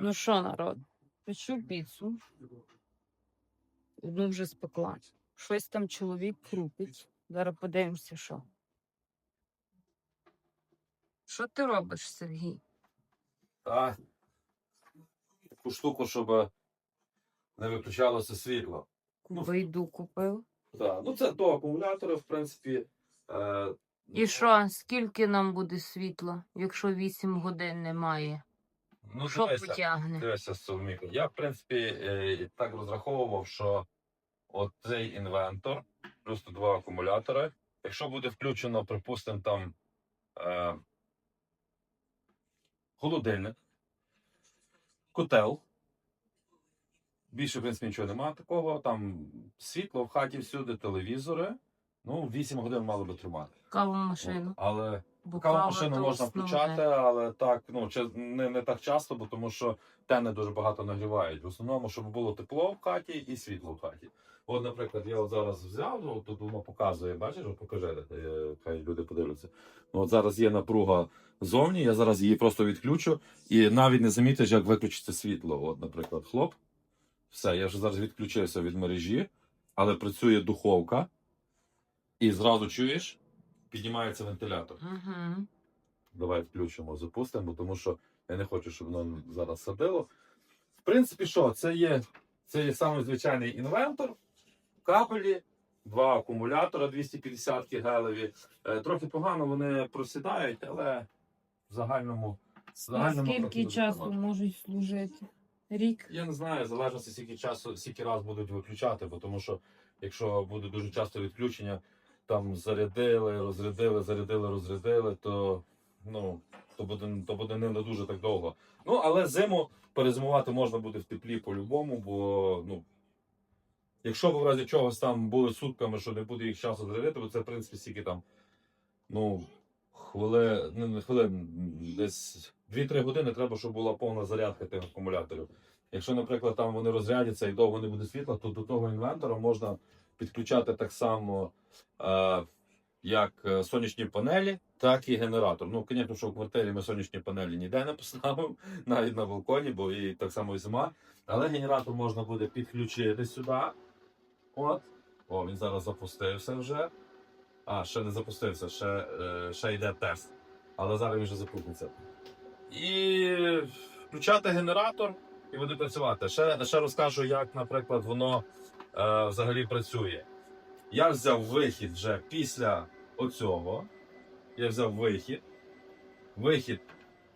Ну що, народ? Печу піцу. Одну вже спекла. Щось там чоловік крутить. Зараз подивимося, що. Що ти робиш, Сергій? Та таку штуку, щоб не виключалося світло. Ну, Вийду купив. Так, ну це до акумулятора, в принципі. Е, І що, скільки нам буде світла, якщо 8 годин немає? Ну, що дивися, потягне? дивися, Соломіко. Я, в принципі, е, так розраховував, що от цей інвентор, плюс два акумулятори. Якщо буде включено, припустимо, там е, холодильник, котел. Більше, в принципі, нічого немає такого. Там світло в хаті всюди, телевізори. Ну, 8 годин мало би тримати. Каву машину. Але Бо каву машину можна основне. включати, але так, ну чи не, не так часто, бо тому що тени дуже багато нагрівають. В основному, щоб було тепло в хаті і світло в хаті. От, наприклад, я от зараз взяв, ну тут воно показує, бачиш, покажи, хай люди подивляться. Ну, от зараз є напруга зовні, я зараз її просто відключу, і навіть не замітиш, як виключиться світло. От, наприклад, хлоп. Все, я вже зараз відключився від мережі, але працює духовка, і зразу чуєш, піднімається вентилятор. Угу. Давай включимо, запустимо, тому що я не хочу, щоб воно зараз садило. В принципі, що, це є, це є самий звичайний інвентор, кабелі, два акумулятора 250 гелеві. Е, трохи погано вони просідають, але в загальному. в загальному Скільки часу можуть служити? Рік? Я не знаю, в залежності скільки часу, скільки раз будуть виключати, бо тому що якщо буде дуже часто відключення, там зарядили, розрядили, зарядили, розрядили, то ну то буде то буде не дуже так довго. Ну але зиму перезимувати можна буде в теплі по-любому, бо ну. Якщо в разі чогось там були сутками, що не буде їх часу зарядити, бо це в принципі стільки там, ну, хвили, не, не хвилин, десь 2-3 години треба, щоб була повна зарядка тих акумуляторів. Якщо, наприклад, там вони розрядяться і довго не буде світла, то до того інвентора можна підключати так само, е, як е, сонячні панелі, так і генератор. Ну, звісно, що в квартирі ми сонячні панелі ніде не поставимо, навіть на балконі, бо і так само і зима. Але генератор можна буде підключити сюди. От. О, він зараз запустився вже. А, ще не запустився, ще, е, ще йде тест. Але зараз він вже запуститься. І включати генератор і буде працювати. Ще, ще розкажу, як, наприклад, воно взагалі працює. Я взяв вихід вже після оцього. Я взяв вихід. Вихід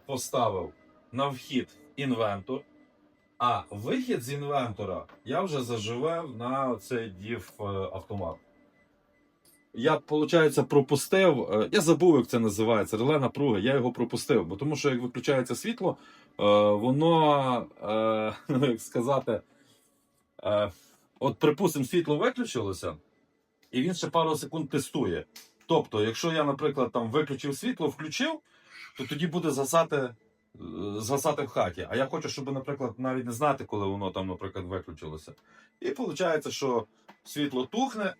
поставив на вхід інвентор. А вихід з інвентора я вже заживив на цей дів е, автомат. Я, виходить, пропустив. е, Я забув, як це називається, реле напруги. Я його пропустив, бо тому що як виключається світло, е, воно, е, як сказати, е, от, припустимо, світло виключилося, і він ще пару секунд тестує. Тобто, якщо я, наприклад, там виключив світло, включив, то тоді буде згасати, е, згасати в хаті. А я хочу, щоб, наприклад, навіть не знати, коли воно там, наприклад, виключилося. І виходить, що світло тухне.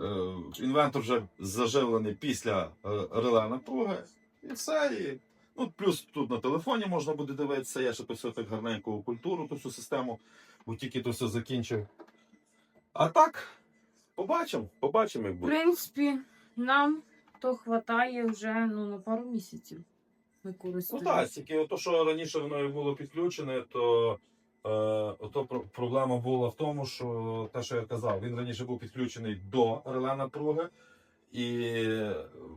Е, Інвентор вже заживлений після е, реле напруги. І все. І, ну, плюс тут на телефоні можна буде дивитися. Я ще то так гарненько у культуру, ту всю систему, бо тільки то все закінчив. А так, побачимо, побачимо, як В буде. принципі, нам то хватає вже ну, на пару місяців. Ми Ну користуємося. так, тільки то, що раніше воно було підключене, то е, ото про- проблема була в тому, що те, що я казав, він раніше був підключений до реле напруги, і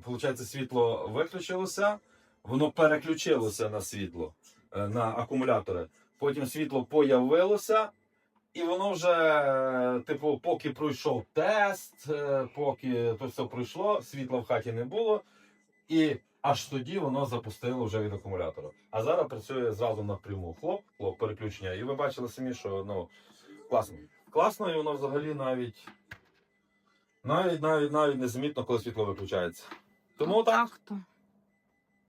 виходить, світло виключилося, воно переключилося на світло, е, на акумулятори. Потім світло появилося, і воно вже, е, типу, поки пройшов тест, е, поки то все пройшло, світла в хаті не було. І аж тоді воно запустило вже від акумулятора. А зараз працює зразу напряму. Хлоп, хлоп, переключення. І ви бачили самі, що ну, класно. Класно, і воно взагалі навіть навіть навіть навіть незамітно, коли світло виключається. Тому так. то.